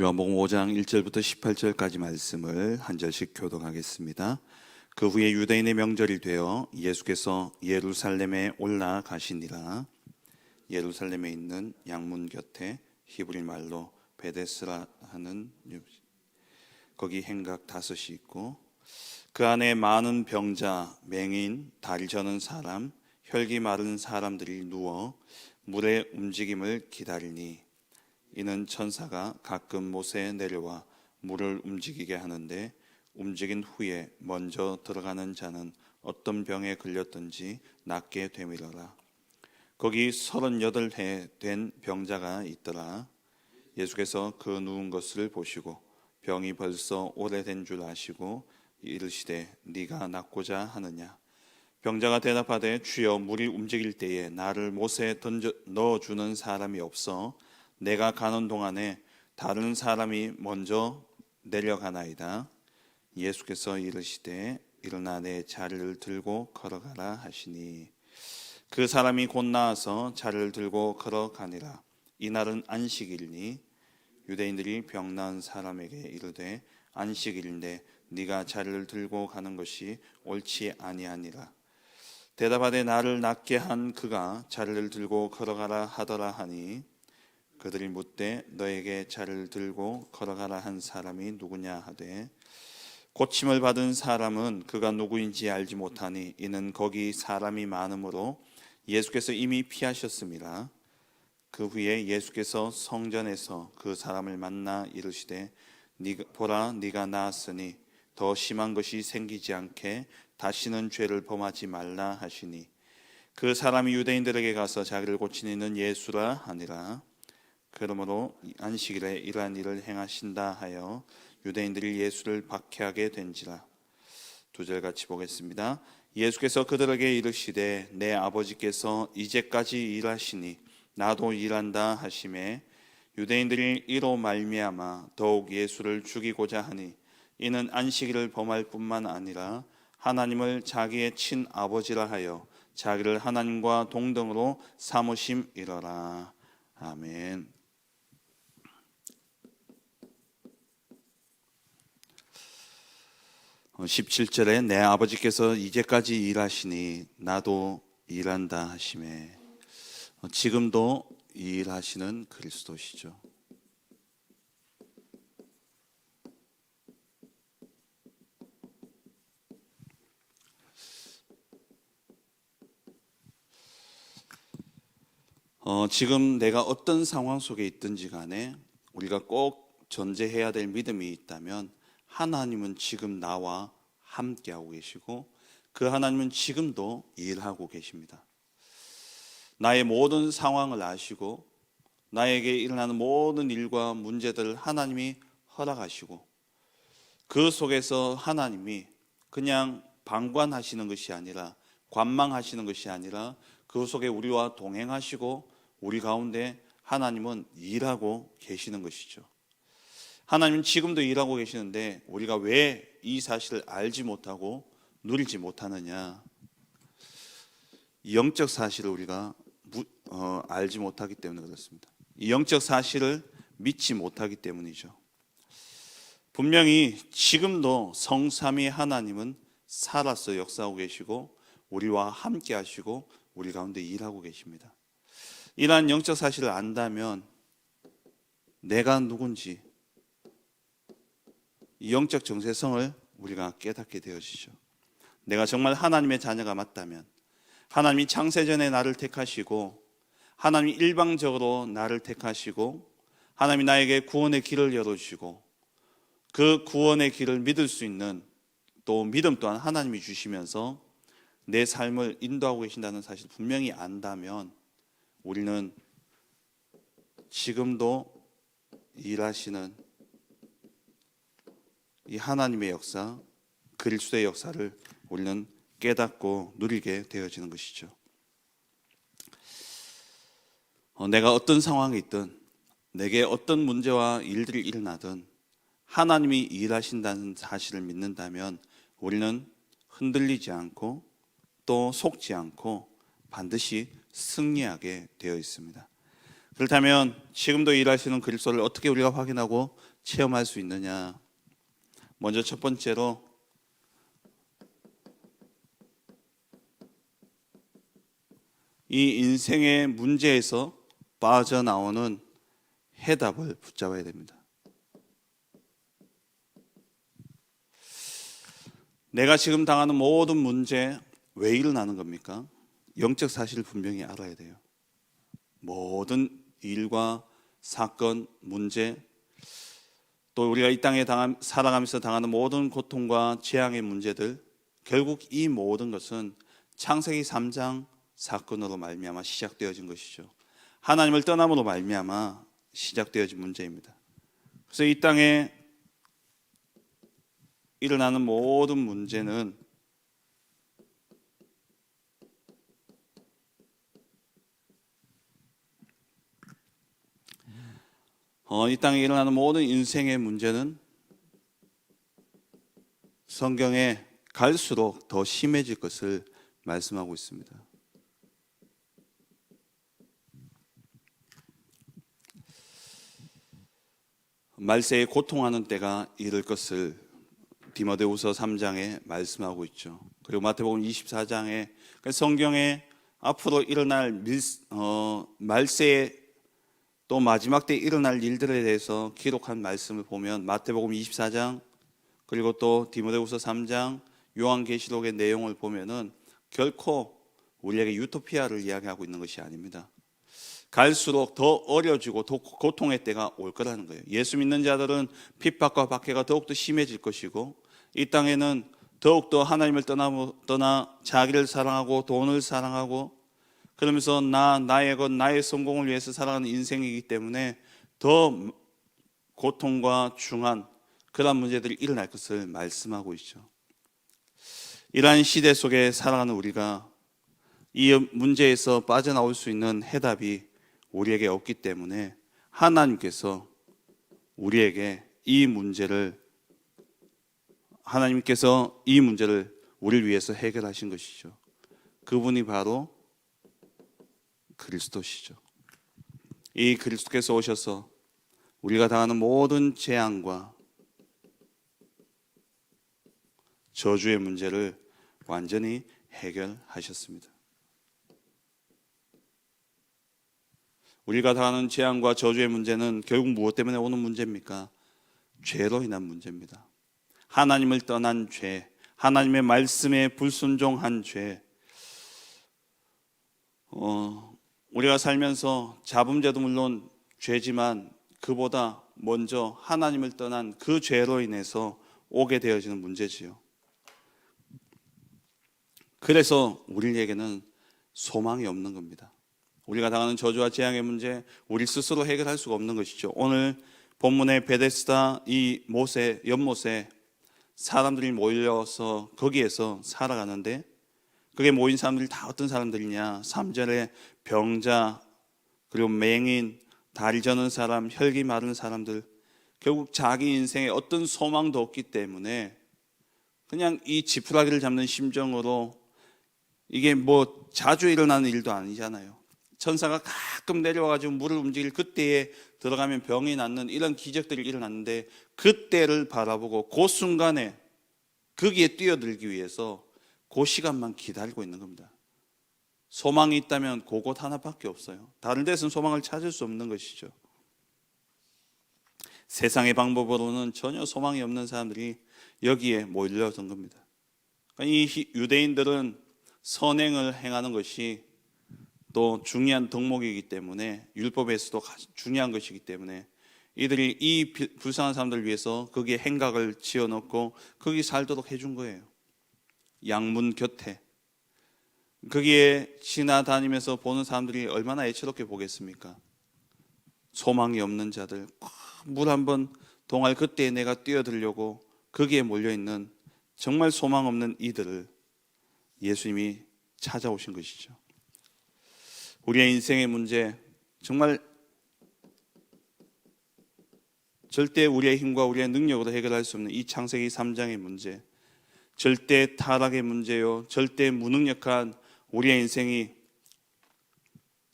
요한복음 5장 1절부터 18절까지 말씀을 한 절씩 교독하겠습니다. 그 후에 유대인의 명절이 되어 예수께서 예루살렘에 올라가시니라. 예루살렘에 있는 양문 곁에 히브리 말로 베데스라 하는 거기 행각 다섯이 있고 그 안에 많은 병자, 맹인, 다리 저는 사람, 혈기 마른 사람들이 누워 물의 움직임을 기다리니 이는 천사가 가끔 못에 내려와 물을 움직이게 하는데 움직인 후에 먼저 들어가는 자는 어떤 병에 걸렸든지 낫게 되밀어라. 거기 서른여덟 해 된 병자가 있더라. 예수께서 그 누운 것을 보시고 병이 벌써 오래된 줄 아시고 이르시되 네가 낫고자 하느냐 병자가 대답하되 주여 물이 움직일 때에 나를 못에 던져 넣어 주는 사람이 없어 내가 가는 동안에 다른 사람이 먼저 내려가나이다. 예수께서 이르시되 일어나 내 자리를 들고 걸어가라 하시니. 그 사람이 곧 나와서 자리를 들고 걸어가니라. 이날은 안식일니 유대인들이 병 나은 사람에게 이르되 안식일인데 네가 자리를 들고 가는 것이 옳지 아니하니라. 대답하되 나를 낫게 한 그가 자리를 들고 걸어가라 하더라 하니 그들이 묻되 너에게 자리를 들고 걸어가라 한 사람이 누구냐 하되 고침을 받은 사람은 그가 누구인지 알지 못하니 이는 거기 사람이 많으므로 예수께서 이미 피하셨습니다. 그 후에 예수께서 성전에서 그 사람을 만나 이르시되 보라 네가 나았으니 더 심한 것이 생기지 않게 다시는 죄를 범하지 말라 하시니 그 사람이 유대인들에게 가서 자기를 고치는 예수라 하니라 그러므로 안식일에 이러한 일을 행하신다 하여 유대인들이 예수를 박해하게 된지라 두절 같이 보겠습니다. 예수께서 그들에게 이르시되 내 아버지께서 이제까지 일하시니 나도 일한다 하심에 유대인들이 이로 말미암아 더욱 예수를 죽이고자 하니 이는 안식일을 범할 뿐만 아니라 하나님을 자기의 친 아버지라 하여 자기를 하나님과 동등으로 삼으심이러라. 아멘. 17절에 내 아버지께서 이제까지 일하시니 나도 일한다 하심에 어, 지금도 일하시는 그리스도시죠. 어, 지금 내가 어떤 상황 속에 있든지 간에 우리가 꼭 전제해야 될 믿음이 있다면 하나님은 지금 나와 함께하고 계시고 그 하나님은 지금도 일하고 계십니다. 나의 모든 상황을 아시고 나에게 일어나는 모든 일과 문제들을 하나님이 허락하시고 그 속에서 하나님이 그냥 방관하시는 것이 아니라 관망하시는 것이 아니라 그 속에 우리와 동행하시고 우리 가운데 하나님은 일하고 계시는 것이죠. 하나님은 지금도 일하고 계시는데 우리가 왜 이 사실을 알지 못하고 누리지 못하느냐? 영적 사실을 우리가 무, 어, 알지 못하기 때문에 그렇습니다. 이 영적 사실을 믿지 못하기 때문이죠. 분명히 지금도 성삼위 하나님은 살아서 역사하고 계시고 우리와 함께 하시고 우리 가운데 일하고 계십니다. 이러한 영적 사실을 안다면 내가 누군지 이 영적 정체성을 우리가 깨닫게 되어지죠. 내가 정말 하나님의 자녀가 맞다면 하나님이 창세전에 나를 택하시고 하나님이 일방적으로 나를 택하시고 하나님이 나에게 구원의 길을 열어주시고 그 구원의 길을 믿을 수 있는 또 믿음 또한 하나님이 주시면서 내 삶을 인도하고 계신다는 사실 분명히 안다면 우리는 지금도 일하시는 이 하나님의 역사, 그리스도의 역사를 우리는 깨닫고 누리게 되어지는 것이죠. 어, 내가 어떤 상황에 있든 내게 어떤 문제와 일들이 일어나든 하나님이 일하신다는 사실을 믿는다면 우리는 흔들리지 않고 또 속지 않고 반드시 승리하게 되어 있습니다. 그렇다면 지금도 일하시는 그리스도를 어떻게 우리가 확인하고 체험할 수 있느냐? 먼저 첫 번째로 이 인생의 문제에서 빠져나오는 해답을 붙잡아야 됩니다. 내가 지금 당하는 모든 문제 왜 일어나는 겁니까? 영적 사실을 분명히 알아야 돼요. 모든 일과 사건, 문제, 또 우리가 이 땅에 당함, 살아가면서 당하는 모든 고통과 재앙의 문제들, 결국 이 모든 것은 창세기 3장 사건으로 말미암아 시작되어진 것이죠. 하나님을 떠남으로 말미암아 시작되어진 문제입니다. 그래서 이 땅에 일어나는 모든 문제는 어, 이 땅에 일어나는 모든 인생의 문제는 성경에 갈수록 더 심해질 것을 말씀하고 있습니다. 말세에 고통하는 때가 이를 것을 디모데후서 3장에 말씀하고 있죠. 그리고 마태복음 24장에 그러니까 성경에 앞으로 일어날 밀, 어, 말세에 또 마지막 때 일어날 일들에 대해서 기록한 말씀을 보면 마태복음 24장 그리고 또 디모데후서 3장 요한계시록의 내용을 보면은 결코 우리에게 유토피아를 이야기하고 있는 것이 아닙니다. 갈수록 더 어려지고 더 고통의 때가 올 거라는 거예요. 예수 믿는 자들은 핍박과 박해가 더욱더 심해질 것이고 이 땅에는 더욱더 하나님을 떠나, 떠나 자기를 사랑하고 돈을 사랑하고 그러면서 나, 나의 것, 나의 성공을 위해서 살아가는 인생이기 때문에 더 고통과 중한 그런 문제들이 일어날 것을 말씀하고 있죠. 이러한 시대 속에 살아가는 우리가 이 문제에서 빠져나올 수 있는 해답이 우리에게 없기 때문에 하나님께서 우리에게 이 문제를 하나님께서 이 문제를 우리를 위해서 해결하신 것이죠. 그분이 바로 그리스도시죠. 이 그리스도께서 오셔서 우리가 당하는 모든 재앙과 저주의 문제를 완전히 해결하셨습니다. 우리가 당하는 재앙과 저주의 문제는 결국 무엇 때문에 오는 문제입니까? 죄로 인한 문제입니다. 하나님을 떠난 죄, 하나님의 말씀에 불순종한 죄. 어, 우리가 살면서 자범죄도 물론 죄지만 그보다 먼저 하나님을 떠난 그 죄로 인해서 오게 되어지는 문제지요. 그래서 우리에게는 소망이 없는 겁니다. 우리가 당하는 저주와 재앙의 문제, 우리 스스로 해결할 수가 없는 것이죠. 오늘 본문의 베데스다 이 못에 연못에 사람들이 모여서 거기에서 살아가는데 그게 모인 사람들이 다 어떤 사람들이냐? 3절에 병자 그리고 맹인, 다리 저는 사람, 혈기 마른 사람들 결국 자기 인생에 어떤 소망도 없기 때문에 그냥 이 지푸라기를 잡는 심정으로 이게 뭐 자주 일어나는 일도 아니잖아요. 천사가 가끔 내려와가지고 물을 움직일 그때에 들어가면 병이 낫는 이런 기적들이 일어났는데 그때를 바라보고 그 순간에 거기에 뛰어들기 위해서 그 시간만 기다리고 있는 겁니다. 소망이 있다면 그곳 하나밖에 없어요. 다른 데서는 소망을 찾을 수 없는 것이죠. 세상의 방법으로는 전혀 소망이 없는 사람들이 여기에 몰려든 겁니다. 그러니까 이 유대인들은 선행을 행하는 것이 또 중요한 덕목이기 때문에 율법에서도 중요한 것이기 때문에 이들이 이 불쌍한 사람들을 위해서 거기에 행각을 지어놓고 거기 살도록 해준 거예요. 양문 곁에 거기에 지나다니면서 보는 사람들이 얼마나 애처롭게 보겠습니까? 소망이 없는 자들 물 한 번 동할 그때에 내가 뛰어들려고 거기에 몰려 있는 정말 소망 없는 이들을 예수님이 찾아오신 것이죠. 우리의 인생의 문제 정말 절대 우리의 힘과 우리의 능력으로 해결할 수 없는 이 창세기 3장의 문제 절대 타락의 문제요 절대 무능력한 우리의 인생이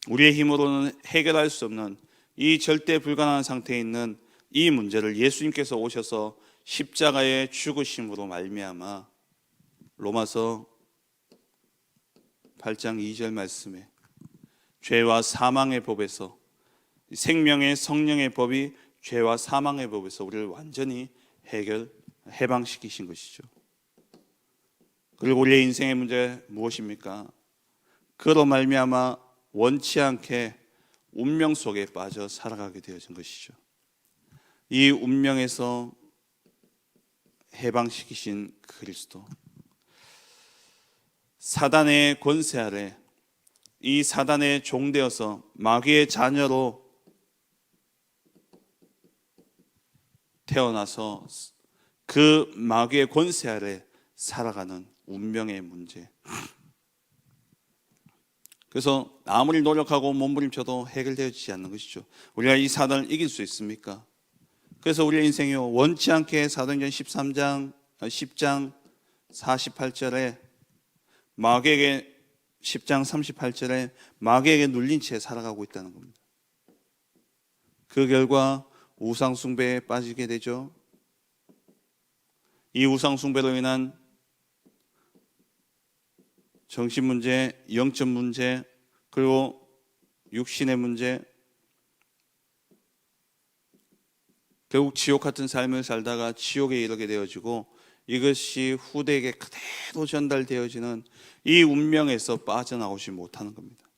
우리의 힘으로는 해결할 수 없는 이 절대 불가능한 상태에 있는 이 문제를 예수님께서 오셔서 십자가의 죽으심으로 말미암아 로마서 8장 2절 말씀에 죄와 사망의 법에서 생명의 성령의 법이 죄와 사망의 법에서 우리를 완전히 해결 해방시키신 것이죠. 그리고 우리의 인생의 문제 무엇입니까? 그로 말미암아 원치 않게 운명 속에 빠져 살아가게 되어진 것이죠. 이 운명에서 해방시키신 그리스도. 사단의 권세 아래 이 사단의 종되어서 마귀의 자녀로 태어나서 그 마귀의 권세 아래 살아가는 운명의 문제. 그래서 아무리 노력하고 몸부림쳐도 해결되지 않는 것이죠. 우리가 이 사단을 이길 수 있습니까? 그래서 우리의 인생이요 원치 않게 사도행전 13장 10장 48절에 마귀에게 10장 38절에 마귀에게 눌린 채 살아가고 있다는 겁니다. 그 결과 우상 숭배에 빠지게 되죠. 이 우상 숭배로 인한 정신 문제, 영적 문제, 그리고 육신의 문제, 결국 지옥 같은 삶을 살다가 지옥에 이르게 되어지고 이것이 후대에게 그대로 전달되어지는 이 운명에서 빠져나오지 못하는 겁니다.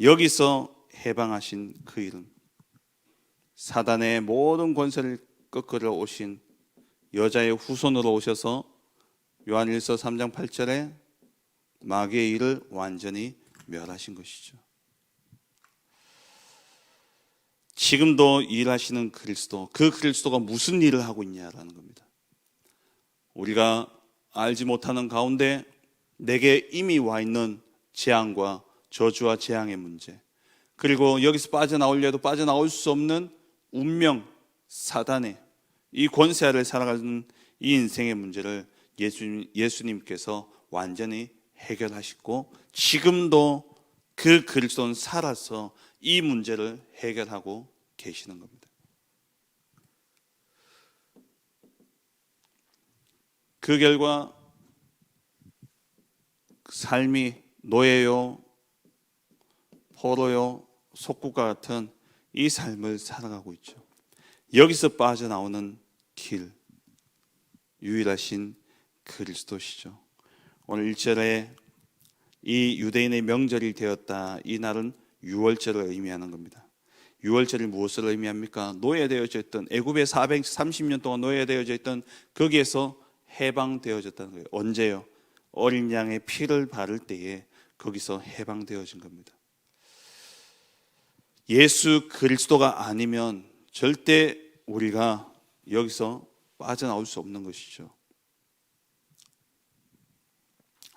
여기서 해방하신 그 이름, 사단의 모든 권세를 꺾으러 오신 여자의 후손으로 오셔서 요한일서 3장 8절에 마귀의 일을 완전히 멸하신 것이죠. 지금도 일하시는 그리스도, 그 그리스도가 무슨 일을 하고 있냐라는 겁니다. 우리가 알지 못하는 가운데 내게 이미 와 있는 재앙과 저주와 재앙의 문제, 그리고 여기서 빠져나오려 해도 빠져나올 수 없는 운명, 사단의 이 권세 아래 살아가는 이 인생의 문제를 예수님, 예수님께서 완전히 해결하시고 지금도 그 그리스도는 살아서 이 문제를 해결하고 계시는 겁니다. 그 결과 삶이 노예요, 포로요, 속국과 같은 이 삶을 살아가고 있죠. 여기서 빠져나오는 길, 유일하신 그리스도시죠. 오늘 1절에 이 유대인의 명절이 되었다. 이 날은 유월절을 의미하는 겁니다. 유월절이 무엇을 의미합니까? 노예되어져 있던 애굽에 430년 동안 노예되어져 있던 거기에서 해방되어졌다는 거예요. 언제요? 어린 양의 피를 바를 때에 거기서 해방되어진 겁니다. 예수 그리스도가 아니면 절대 우리가 여기서 빠져나올 수 없는 것이죠.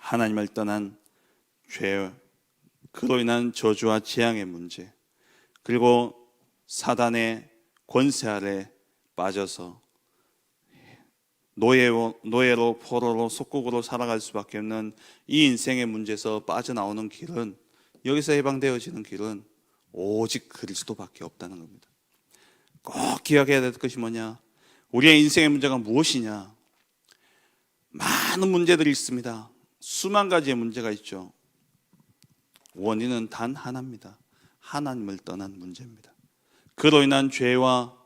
하나님을 떠난 죄, 그로 인한 저주와 재앙의 문제, 그리고 사단의 권세 아래 빠져서 노예로, 노예로 포로로 속국으로 살아갈 수밖에 없는 이 인생의 문제에서 빠져나오는 길은 여기서 해방되어지는 길은 오직 그리스도밖에 없다는 겁니다. 꼭 기억해야 될 것이 뭐냐? 우리의 인생의 문제가 무엇이냐? 많은 문제들이 있습니다. 수만 가지의 문제가 있죠. 원인은 단 하나입니다. 하나님을 떠난 문제입니다. 그로 인한 죄와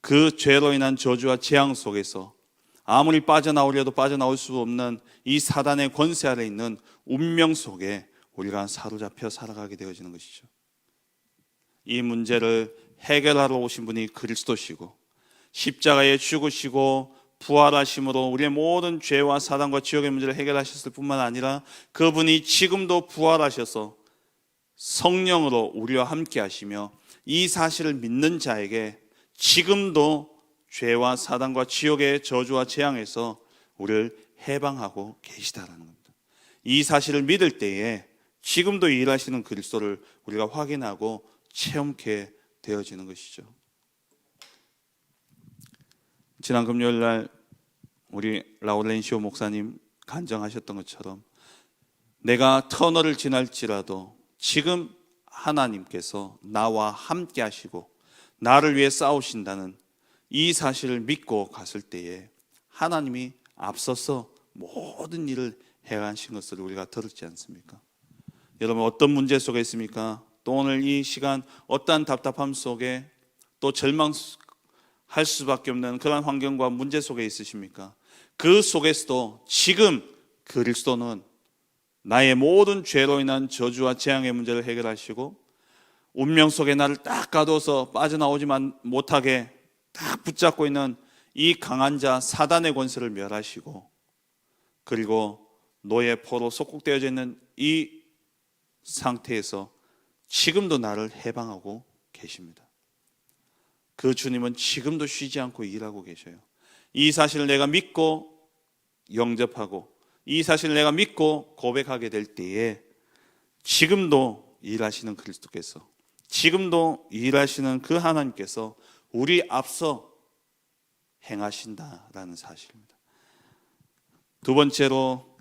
그 죄로 인한 저주와 재앙 속에서 아무리 빠져나오려도 빠져나올 수 없는 이 사단의 권세 아래 있는 운명 속에 우리가 사로잡혀 살아가게 되어지는 것이죠. 이 문제를 해결하러 오신 분이 그리스도시고 십자가에 죽으시고 부활하심으로 우리의 모든 죄와 사단과 지옥의 문제를 해결하셨을 뿐만 아니라 그분이 지금도 부활하셔서 성령으로 우리와 함께 하시며 이 사실을 믿는 자에게 지금도 죄와 사단과 지옥의 저주와 재앙에서 우리를 해방하고 계시다라는 겁니다. 이 사실을 믿을 때에 지금도 일하시는 그리스도를 우리가 확인하고 체험케 되어지는 것이죠. 지난 금요일 날 우리 라우렌시오 목사님 간정하셨던 것처럼 내가 터널을 지날지라도 지금 하나님께서 나와 함께 하시고 나를 위해 싸우신다는 이 사실을 믿고 갔을 때에 하나님이 앞서서 모든 일을 행하신 것을 우리가 들었지 않습니까? 여러분 어떤 문제 속에 있습니까? 또 오늘 이 시간 어떠한 답답함 속에 또 절망할 수밖에 없는 그런 환경과 문제 속에 있으십니까? 그 속에서도 지금 그리스도는 나의 모든 죄로 인한 저주와 재앙의 문제를 해결하시고 운명 속에 나를 딱 가둬서 빠져나오지만 못하게 딱 붙잡고 있는 이 강한 자 사단의 권세를 멸하시고 그리고 노예 포로 속국되어져 있는 이 상태에서 지금도 나를 해방하고 계십니다. 그 주님은 지금도 쉬지 않고 일하고 계셔요. 이 사실을 내가 믿고 영접하고 이 사실을 내가 믿고 고백하게 될 때에 지금도 일하시는 그리스도께서 지금도 일하시는 그 하나님께서 우리 앞서 행하신다라는 사실입니다. 두 번째로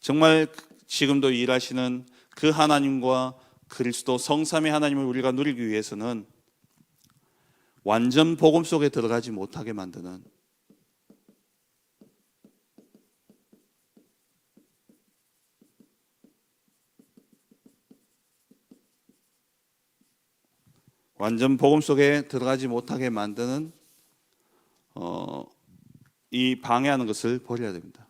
정말 지금도 일하시는 그 하나님과 그리스도 성삼의 하나님을 우리가 누리기 위해서는 완전 복음 속에 들어가지 못하게 만드는 완전 복음 속에 들어가지 못하게 만드는 어, 이 방해하는 것을 버려야 됩니다.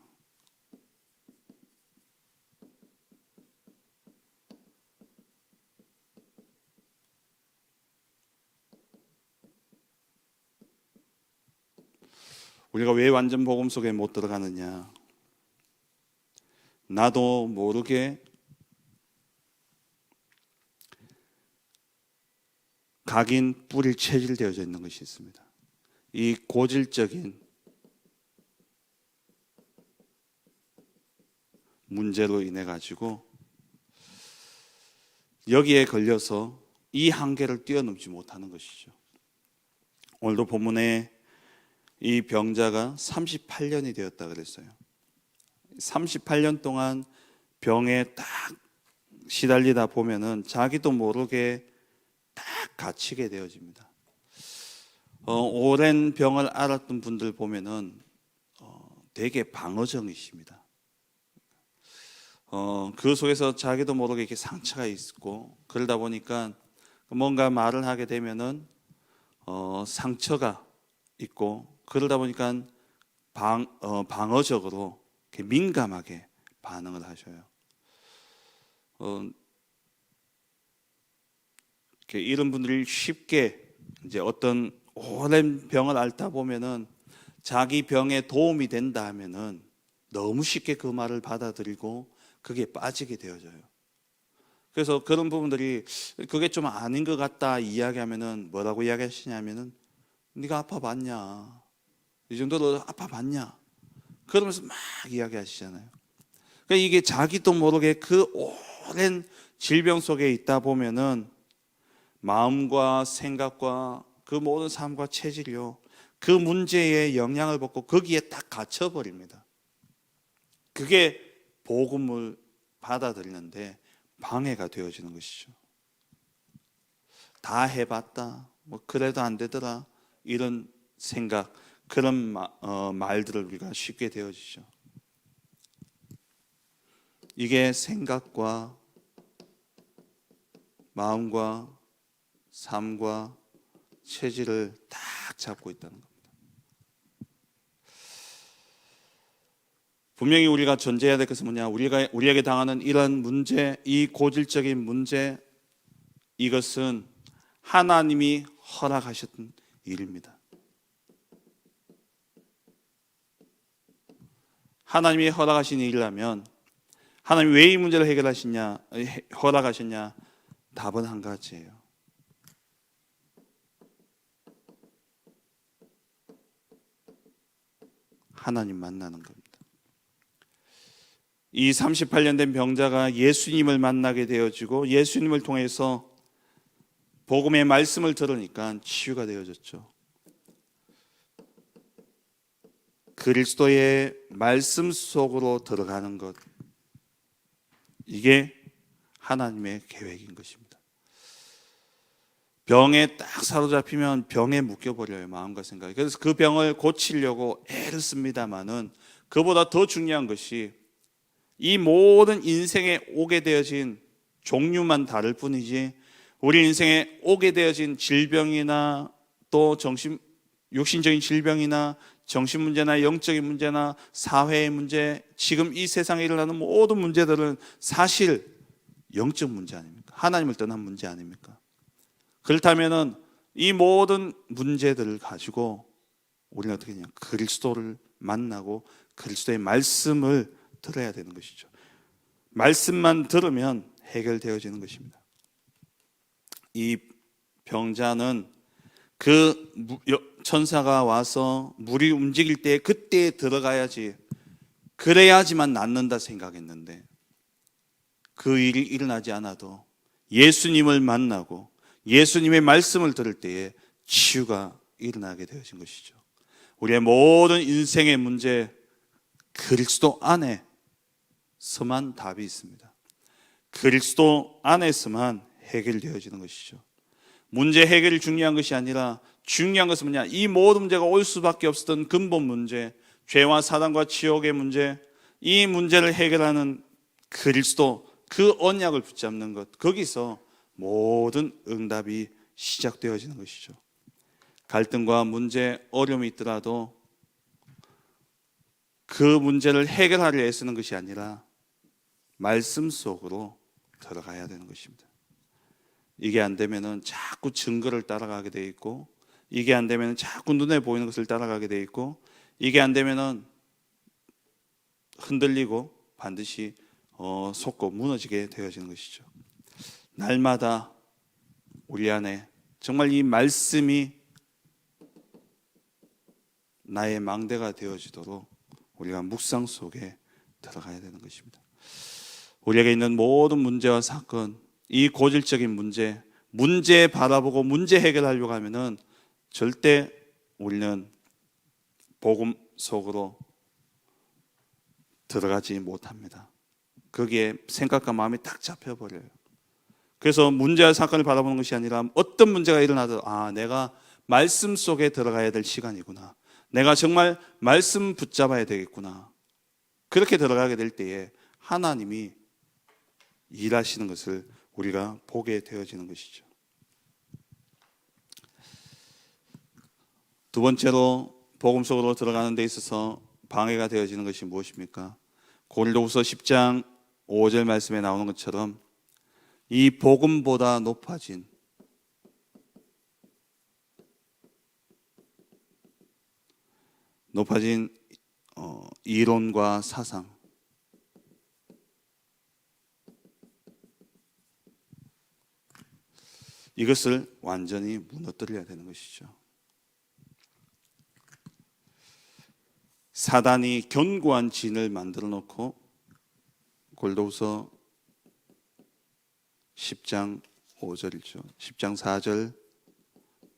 우리가 왜 완전 복음 속에 못 들어가느냐? 나도 모르게 각인 뿌릴 체질되어져 있는 것이 있습니다. 이 고질적인 문제로 인해 가지고 여기에 걸려서 이 한계를 뛰어넘지 못하는 것이죠. 오늘도 본문에 이 병자가 38년이 되었다 그랬어요. 38년 동안 병에 딱 시달리다 보면은 자기도 모르게 딱 갇히게 되어집니다. 어, 오랜 병을 앓았던 분들 보면은 어, 되게 방어정이십니다. 어, 그 속에서 자기도 모르게 이렇게 상처가 있고 그러다 보니까 뭔가 말을 하게 되면은 어, 상처가 있고 그러다 보니까 방, 어, 방어적으로 민감하게 반응을 하셔요. 어, 이런 분들이 쉽게 이제 어떤 오랜 병을 앓다 보면은 자기 병에 도움이 된다 하면은 너무 쉽게 그 말을 받아들이고 그게 빠지게 되어져요. 그래서 그런 부분들이 그게 좀 아닌 것 같다 이야기하면은 뭐라고 이야기하시냐면은 네가 아파 봤냐? 이 정도로 아파 봤냐? 그러면서 막 이야기하시잖아요. 그러니까 이게 자기도 모르게 그 오랜 질병 속에 있다 보면은 마음과 생각과 그 모든 삶과 체질이요. 그 문제에 영향을 받고 거기에 딱 갇혀 버립니다. 그게 복음을 받아들이는데 방해가 되어지는 것이죠. 다 해봤다. 뭐 그래도 안 되더라. 이런 생각, 그런 마, 어, 말들을 우리가 쉽게 되어지죠. 이게 생각과 마음과 삶과 체질을 딱 잡고 있다는 겁니다. 분명히 우리가 전제해야 될 것은 뭐냐? 우리가 우리에게 당하는 이런 문제, 이 고질적인 문제, 이것은 하나님이 허락하셨던 일입니다. 하나님이 허락하신 일이라면 하나님 왜 이 문제를 해결하시냐, 허락하셨냐? 답은 한 가지예요. 하나님 만나는 겁니다. 이 38년 된 병자가 예수님을 만나게 되어지고 예수님을 통해서 복음의 말씀을 들으니까 치유가 되어졌죠. 그리스도의 말씀 속으로 들어가는 것 이게 하나님의 계획인 것입니다. 병에 딱 사로잡히면 병에 묶여버려요 마음과 생각이. 그래서 그 병을 고치려고 애를 씁니다만은 그보다 더 중요한 것이 이 모든 인생에 오게 되어진 종류만 다를 뿐이지 우리 인생에 오게 되어진 질병이나 또 정신 육신적인 질병이나 정신 문제나 영적인 문제나 사회의 문제 지금 이 세상에 일어나는 모든 문제들은 사실 영적 문제 아닙니까? 하나님을 떠난 문제 아닙니까? 그렇다면은 이 모든 문제들을 가지고 우리는 어떻게 하냐? 그리스도를 만나고 그리스도의 말씀을 들어야 되는 것이죠. 말씀만 들으면 해결되어지는 것입니다. 이 병자는 그 천사가 와서 물이 움직일 때 그때 들어가야지 그래야지만 낫는다 생각했는데 그 일이 일어나지 않아도 예수님을 만나고 예수님의 말씀을 들을 때에 치유가 일어나게 되어진 것이죠. 우리의 모든 인생의 문제 그리스도 안에서만 답이 있습니다. 그리스도 안에서만 해결되어지는 것이죠. 문제 해결이 중요한 것이 아니라 중요한 것은 뭐냐? 이 모든 문제가 올 수밖에 없었던 근본 문제, 죄와 사단과 지옥의 문제, 이 문제를 해결하는 그리스도 그 언약을 붙잡는 것, 거기서 모든 응답이 시작되어지는 것이죠. 갈등과 문제, 어려움이 있더라도 그 문제를 해결하려 애쓰는 것이 아니라 말씀 속으로 들어가야 되는 것입니다. 이게 안 되면은 자꾸 증거를 따라가게 돼 있고 이게 안 되면은 자꾸 눈에 보이는 것을 따라가게 돼 있고 이게 안 되면은 흔들리고 반드시 어, 속고 무너지게 되어지는 것이죠. 날마다 우리 안에 정말 이 말씀이 나의 망대가 되어지도록 우리가 묵상 속에 들어가야 되는 것입니다. 우리에게 있는 모든 문제와 사건, 이 고질적인 문제, 문제 바라보고 문제 해결하려고 하면은 절대 우리는 복음 속으로 들어가지 못합니다. 거기에 생각과 마음이 딱 잡혀버려요. 그래서 문제와 사건을 바라보는 것이 아니라 어떤 문제가 일어나도 아, 내가 말씀 속에 들어가야 될 시간이구나. 내가 정말 말씀 붙잡아야 되겠구나. 그렇게 들어가게 될 때에 하나님이 일하시는 것을 우리가 보게 되어지는 것이죠. 두 번째로 복음 속으로 들어가는 데 있어서 방해가 되어지는 것이 무엇입니까? 고린도후서 10장 5절 말씀에 나오는 것처럼 이 복음보다 높아진 높아진 어, 이론과 사상 이것을 완전히 무너뜨려야 되는 것이죠. 사단이 견고한 진을 만들어 놓고 골도후서 10장 5절이죠. 10장 4절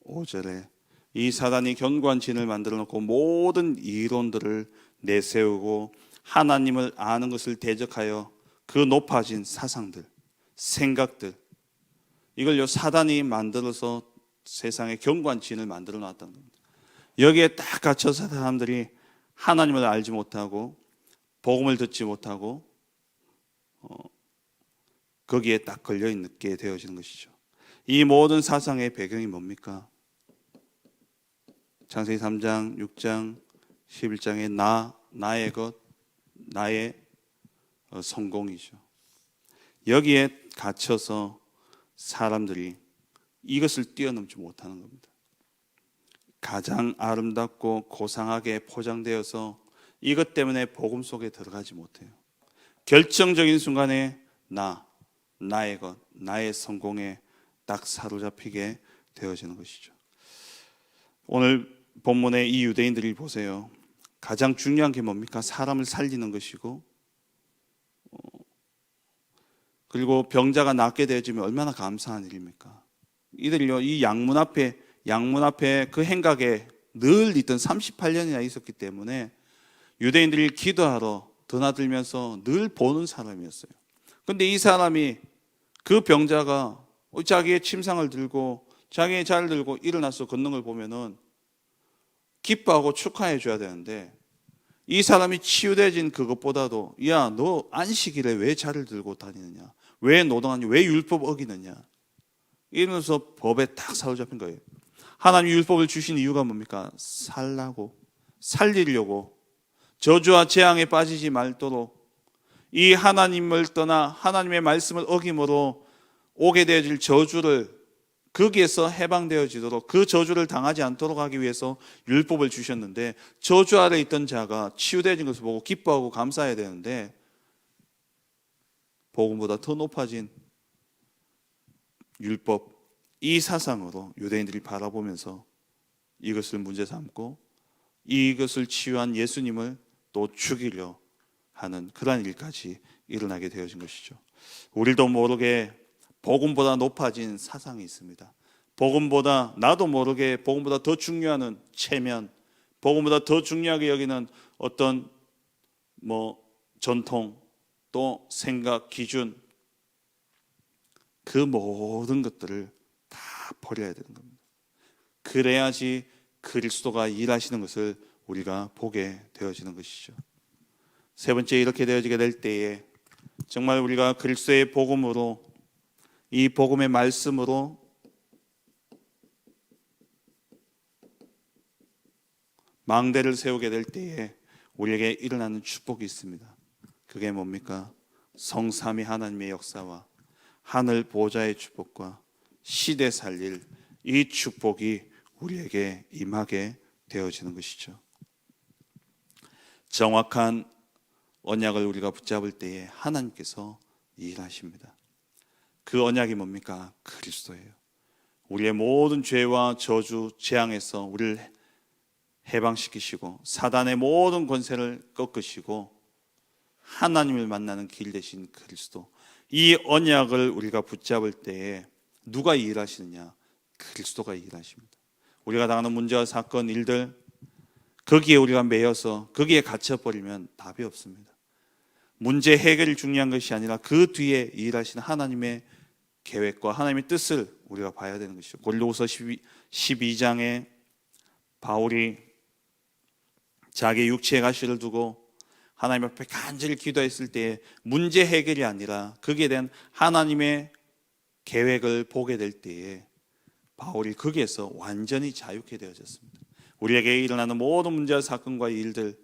5절에 이 사단이 견고한 진을 만들어 놓고 모든 이론들을 내세우고 하나님을 아는 것을 대적하여 그 높아진 사상들, 생각들 이걸요 사단이 만들어서 세상에 견고한 진을 만들어 놨다는 겁니다. 여기에 딱 갇혀서 사람들이 하나님을 알지 못하고 복음을 듣지 못하고 어, 거기에 딱 걸려 있게 되어지는 것이죠. 이 모든 사상의 배경이 뭡니까? 창세기 3장, 6장, 11장의 나, 나의 것, 나의 어, 성공이죠. 여기에 갇혀서 사람들이 이것을 뛰어넘지 못하는 겁니다. 가장 아름답고 고상하게 포장되어서 이것 때문에 복음 속에 들어가지 못해요. 결정적인 순간에 나, 나의 것, 나의 성공에 딱 사로잡히게 되어지는 것이죠. 오늘 본문의 이 유대인들이 보세요. 가장 중요한 게 뭡니까? 사람을 살리는 것이고, 어, 그리고 병자가 낫게 되어지면 얼마나 감사한 일입니까? 이들이요, 이 양문 앞에, 양문 앞에 그 행각에 늘 있던 38년이나 있었기 때문에 유대인들이 기도하러 드나들면서 늘 보는 사람이었어요. 근데 이 사람이 그 병자가 자기의 침상을 들고 자기 잘 들고 일어나서 걷는 걸 보면은 기뻐하고 축하해 줘야 되는데 이 사람이 치유되진 그것보다도 야 너 안식일에 왜 자를 들고 다니느냐? 왜 노동하냐? 왜 율법 어기느냐? 이러면서 법에 딱 사로잡힌 거예요. 하나님 율법을 주신 이유가 뭡니까? 살라고 살리려고 저주와 재앙에 빠지지 말도록 이 하나님을 떠나 하나님의 말씀을 어김으로 오게 되어질 저주를 거기에서 해방되어지도록 그 저주를 당하지 않도록 하기 위해서 율법을 주셨는데 저주 아래 있던 자가 치유되어진 것을 보고 기뻐하고 감사해야 되는데 복음보다 더 높아진 율법 이 사상으로 유대인들이 바라보면서 이것을 문제 삼고 이것을 치유한 예수님을 또 죽이려 하는 그러한 일까지 일어나게 되어진 것이죠. 우리도 모르게 복음보다 높아진 사상이 있습니다. 복음보다 나도 모르게 복음보다 더 중요한 체면, 복음보다 더 중요하게 여기는 어떤 뭐 전통 또 생각 기준 그 모든 것들을 다 버려야 되는 겁니다. 그래야지 그리스도가 일하시는 것을 우리가 보게 되어지는 것이죠. 세 번째 이렇게 되어지게 될 때에 정말 우리가 그리스도의 복음으로 이 복음의 말씀으로 망대를 세우게 될 때에 우리에게 일어나는 축복이 있습니다. 그게 뭡니까? 성삼위 하나님의 역사와 하늘 보좌의 축복과 시대 살릴 이 축복이 우리에게 임하게 되어지는 것이죠. 정확한 언약을 우리가 붙잡을 때에 하나님께서 일하십니다. 그 언약이 뭡니까? 그리스도예요. 우리의 모든 죄와 저주, 재앙에서 우리를 해방시키시고 사단의 모든 권세를 꺾으시고 하나님을 만나는 길 대신 그리스도. 이 언약을 우리가 붙잡을 때에 누가 일하시느냐? 그리스도가 일하십니다. 우리가 당하는 문제와 사건, 일들 거기에 우리가 매여서 거기에 갇혀 버리면 답이 없습니다. 문제 해결이 중요한 것이 아니라 그 뒤에 일하시는 하나님의 계획과 하나님의 뜻을 우리가 봐야 되는 것이죠. 골로새 12 장에 바울이 자기 육체의 가시를 두고 하나님 앞에 간절히 기도했을 때 문제 해결이 아니라 거기에 대한 하나님의 계획을 보게 될 때에 바울이 거기에서 완전히 자유케 되어졌습니다. 우리에게 일어나는 모든 문제와 사건과 일들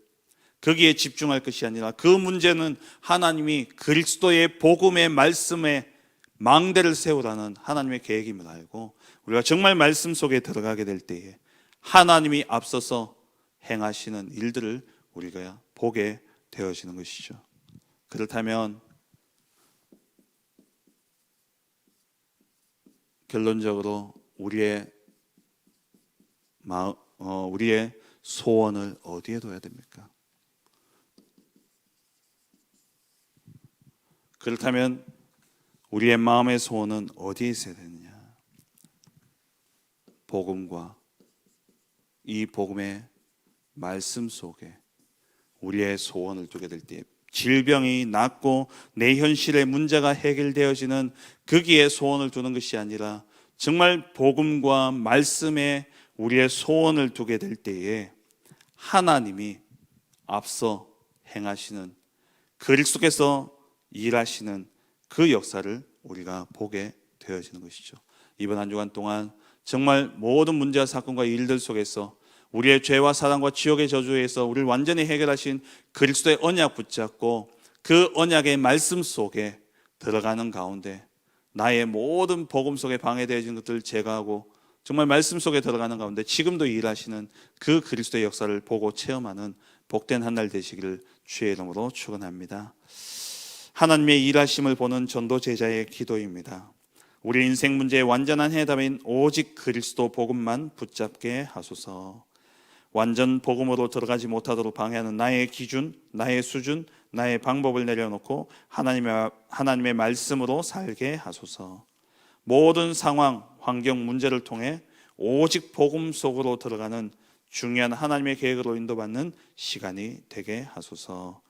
거기에 집중할 것이 아니라 그 문제는 하나님이 그리스도의 복음의 말씀에 망대를 세우라는 하나님의 계획임을 알고 우리가 정말 말씀 속에 들어가게 될 때에 하나님이 앞서서 행하시는 일들을 우리가 보게 되어지는 것이죠. 그렇다면 결론적으로 우리의 마, 어, 우리의 소원을 어디에 둬야 됩니까? 그렇다면 우리의 마음의 소원은 어디에 있어야 되느냐? 복음과 이 복음의 말씀 속에 우리의 소원을 두게 될 때 질병이 낫고 내 현실의 문제가 해결되어지는 거기에 소원을 두는 것이 아니라 정말 복음과 말씀에 우리의 소원을 두게 될 때에 하나님이 앞서 행하시는 그리스도께서 일하시는 그 역사를 우리가 보게 되어지는 것이죠. 이번 한 주간 동안 정말 모든 문제와 사건과 일들 속에서 우리의 죄와 사단과 지옥의 저주에서 우리를 완전히 해결하신 그리스도의 언약 붙잡고 그 언약의 말씀 속에 들어가는 가운데 나의 모든 복음 속에 방해되어진 것들을 제거하고 정말 말씀 속에 들어가는 가운데 지금도 일하시는 그 그리스도의 역사를 보고 체험하는 복된 한 날 되시기를 주의 이름으로 축원합니다. 하나님의 일하심을 보는 전도 제자의 기도입니다. 우리 인생 문제의 완전한 해답인 오직 그리스도 복음만 붙잡게 하소서. 완전 복음으로 들어가지 못하도록 방해하는 나의 기준, 나의 수준, 나의 방법을 내려놓고 하나님의 하나님의 말씀으로 살게 하소서. 모든 상황, 환경, 문제를 통해 오직 복음 속으로 들어가는 중요한 하나님의 계획으로 인도받는 시간이 되게 하소서.